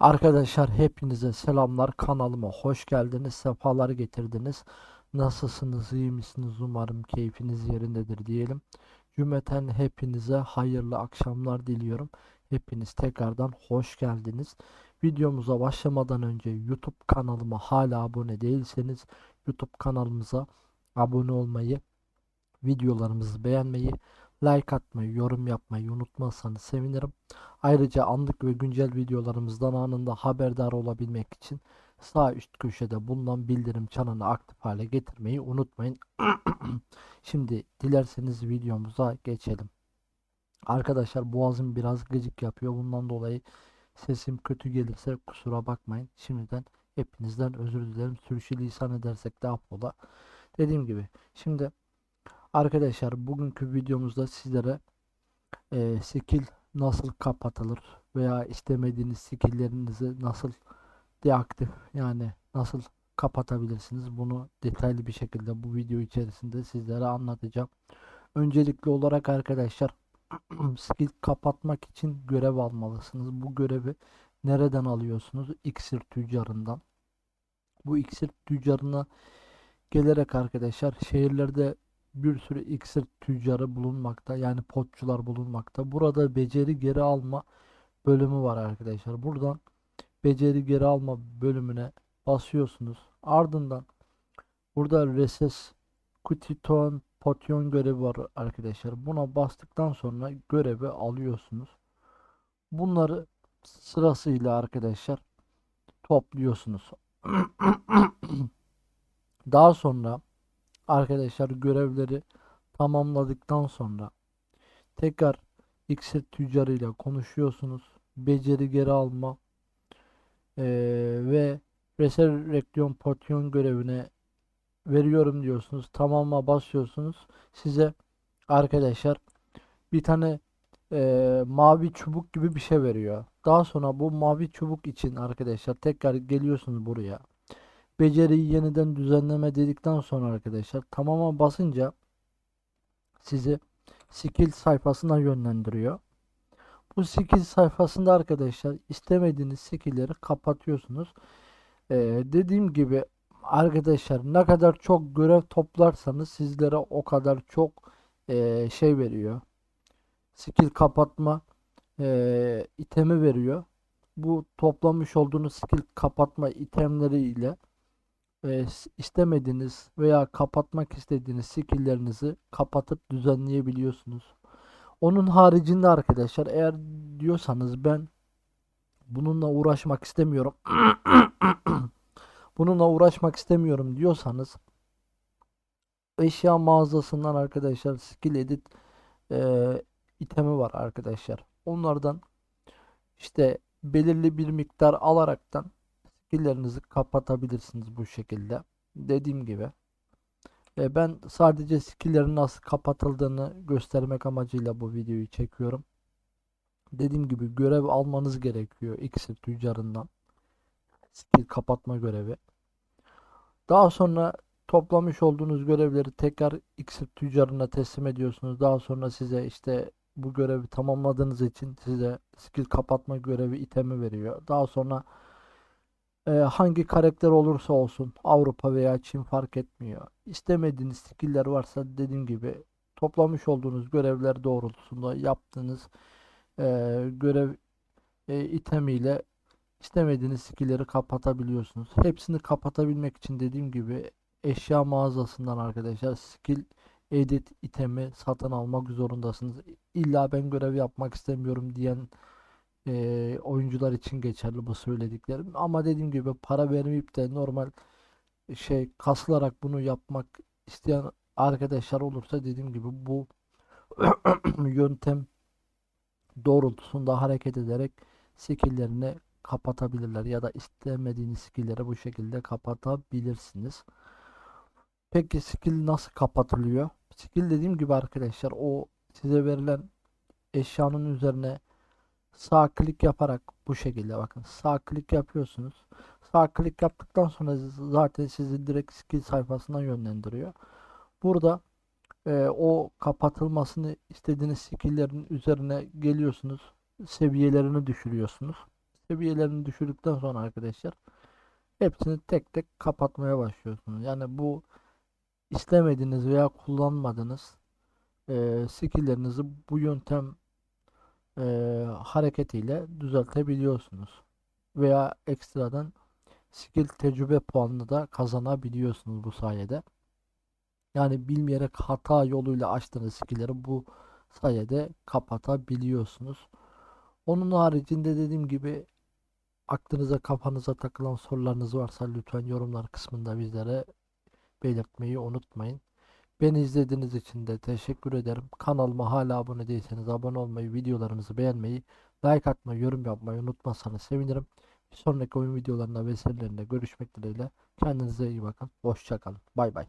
Arkadaşlar hepinize selamlar. Kanalıma hoş geldiniz. Sefalar getirdiniz. Nasılsınız? İyi misiniz? Umarım keyfiniz yerindedir diyelim. Cümleten hepinize hayırlı akşamlar diliyorum. Hepiniz tekrardan hoş geldiniz. Videomuza başlamadan önce YouTube kanalıma hala abone değilseniz YouTube kanalımıza abone olmayı videolarımızı beğenmeyi like atmayı yorum yapmayı unutmazsanız sevinirim Ayrıca anlık ve güncel videolarımızdan anında haberdar olabilmek için sağ üst köşede bulunan bildirim çanını aktif hale getirmeyi unutmayın. Şimdi dilerseniz videomuza geçelim. Arkadaşlar boğazım biraz gıcık yapıyor. Bundan dolayı sesim kötü gelirse kusura bakmayın. Şimdiden hepinizden özür dilerim. Sürçülisan edersek de affola. Dediğim gibi şimdi arkadaşlar bugünkü videomuzda sizlere e, skill nasıl kapatılır veya istemediğiniz skill'lerinizi nasıl deaktif yani nasıl kapatabilirsiniz bunu detaylı bir şekilde bu video içerisinde sizlere anlatacağım. Öncelikli olarak arkadaşlar skill kapatmak için görev almalısınız. Bu görevi nereden alıyorsunuz? İksir tüccarından. Bu iksir tüccarına gelerek arkadaşlar şehirlerde bir sürü iksir tüccarı bulunmakta. Yani potçular bulunmakta. Burada beceri geri alma bölümü var arkadaşlar. Buradan beceri geri alma bölümüne basıyorsunuz. Ardından burada reses kutiton potyon görevi var arkadaşlar. Buna bastıktan sonra görevi alıyorsunuz. Bunları sırasıyla arkadaşlar topluyorsunuz. Daha sonra arkadaşlar görevleri tamamladıktan sonra tekrar iksir tüccarıyla konuşuyorsunuz. Beceri geri alma eee, ve resurrection portion görevine veriyorum diyorsunuz. Tamama basıyorsunuz. Size arkadaşlar bir tane eee, mavi çubuk gibi bir şey veriyor. Daha sonra bu mavi çubuk için arkadaşlar tekrar geliyorsunuz buraya beceriyi yeniden düzenleme dedikten sonra arkadaşlar tamama basınca sizi skill sayfasına yönlendiriyor. Bu skill sayfasında arkadaşlar istemediğiniz skill'leri kapatıyorsunuz. Ee, dediğim gibi arkadaşlar ne kadar çok görev toplarsanız sizlere o kadar çok ee, şey veriyor. Skill kapatma ee, itemi veriyor. Bu toplamış olduğunuz skill kapatma itemleri ile e, istemediğiniz veya kapatmak istediğiniz skill'lerinizi kapatıp düzenleyebiliyorsunuz. Onun haricinde arkadaşlar eğer diyorsanız ben bununla uğraşmak istemiyorum. Bununla uğraşmak istemiyorum diyorsanız eşya mağazasından arkadaşlar skill edit e, itemi var arkadaşlar. Onlardan işte belirli bir miktar alaraktan skill'lerinizi kapatabilirsiniz bu şekilde. Dediğim gibi. E, ben sadece skill'lerin nasıl kapatıldığını göstermek amacıyla bu videoyu çekiyorum. Dediğim gibi görev almanız gerekiyor iksir tüccarından. Skill kapatma görevi. Daha sonra toplamış olduğunuz görevleri tekrar iksir tüccarına teslim ediyorsunuz. Daha sonra size işte bu görevi tamamladığınız için size skill kapatma görevi itemi veriyor. Daha sonra e, hangi karakter olursa olsun Avrupa veya Çin fark etmiyor. İstemediğiniz skill'ler varsa dediğim gibi toplamış olduğunuz görevler doğrultusunda yaptığınız e, görev e, itemiyle istemediğiniz skill'leri kapatabiliyorsunuz. Hepsini kapatabilmek için dediğim gibi eşya mağazasından arkadaşlar skill edit itemi satın almak zorundasınız. İlla ben görev yapmak istemiyorum diyen e, oyuncular için geçerli bu söylediklerim. Ama dediğim gibi para vermeyip de normal şey kasılarak bunu yapmak isteyen arkadaşlar olursa dediğim gibi bu yöntem doğrultusunda hareket ederek skill'lerini kapatabilirler ya da istemediğiniz skill'leri bu şekilde kapatabilirsiniz. Peki skill nasıl kapatılıyor? Skill dediğim gibi arkadaşlar o size verilen eşyanın üzerine sağ klik yaparak bu şekilde bakın sağ klik yapıyorsunuz. Sağ klik yaptıktan sonra zaten sizi direkt skill sayfasına yönlendiriyor. Burada e, o kapatılmasını istediğiniz skill'lerin üzerine geliyorsunuz. Seviyelerini düşürüyorsunuz. seviyelerini düşürdükten sonra arkadaşlar hepsini tek tek kapatmaya başlıyorsunuz. Yani bu istemediğiniz veya kullanmadığınız e, skill'lerinizi bu yöntem e, hareketiyle düzeltebiliyorsunuz. Veya ekstradan skill tecrübe puanını da kazanabiliyorsunuz bu sayede. Yani bilmeyerek hata yoluyla açtığınız skill'leri bu sayede kapatabiliyorsunuz. Onun haricinde dediğim gibi aklınıza kafanıza takılan sorularınız varsa lütfen yorumlar kısmında bizlere belirtmeyi unutmayın. Beni izlediğiniz için de teşekkür ederim. Kanalıma hala abone değilseniz abone olmayı, videolarımızı beğenmeyi, like atmayı, yorum yapmayı unutmazsanız sevinirim. Bir sonraki oyun videolarında ve serilerinde görüşmek dileğiyle. Kendinize iyi bakın. Hoşçakalın. Bay bay.